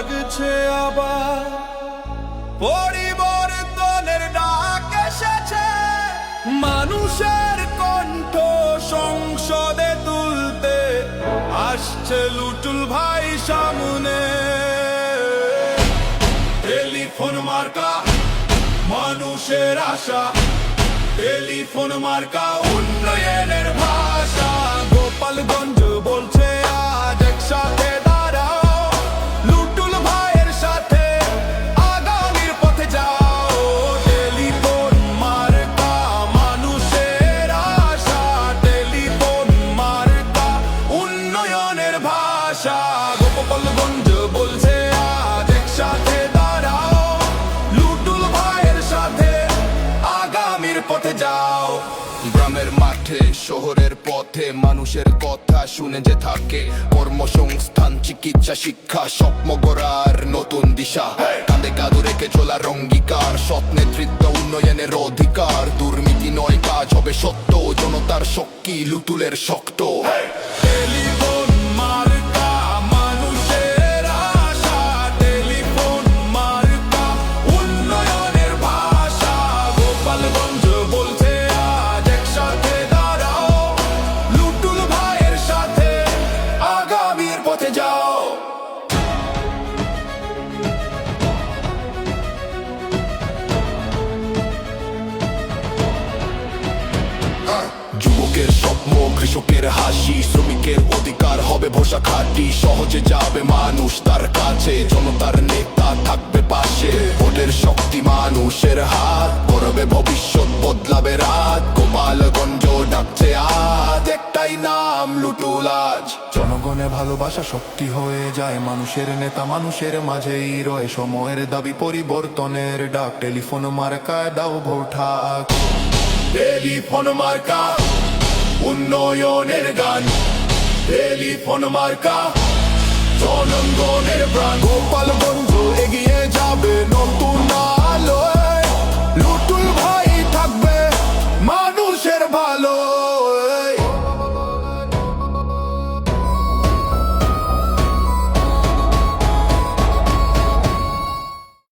জাগছে আবার। পরিবর্তনের ডাক এসেছে। মানুষের কণ্ঠ সংসদে তুলতে আসছে লুটুল ভাই সামনে। টেলিফোন মার্কা, মানুষের আশা। টেলিফোন মার্কা ভাষা গোপালগঞ্জ বলছে আজ একসাথে দাঁড়াও। লুটুল ভাইয়ের সাথে আগামীর পথে যাও। গ্রামের মাঠে, শহরের পথে মানুষের কথা শুনে যে থাকে। কর্মসংস্থান, চিকিৎসা, শিক্ষা, স্বপ্ন গড়ার নতুন দিশা। কাঁধে কাঁধ রেখে চলার অঙ্গীকার, সৎ নেতৃত্ব, উন্নয়নের অধিকার। দুর্নীতি নয়, কাজ হবে সত্য, জনতার শক্তি লুতুলের শক্ত। স্বপ্ন, কৃষকের হাসি, শ্রমিকের অধিকার হবে ভোসা খাটি। সহজে যাবে মানুষ তার কাছে, জনতার নেতা থাকবে পাশে। ভোটের শক্তি মানুষের হাত করবে ভবিষ্যৎ, বদলাবে রাত। গোপালগঞ্জ ডাকছে আজ, একটাই নাম লুটুল আজ। জনগণে ভালোবাসা শক্তি হয়ে যায়, মানুষের নেতা মানুষের মাঝেই রয়ে। সময়ের দাবি পরিবর্তনের ডাক, টেলিফোন মার্কায় দাও ভোটাক টেলিফোন মার্কা উন্নয়নের গান টেলিফোন মার্কা জনগণের প্রাণ। গোপালগঞ্জ এগিয়ে যাবে নতুন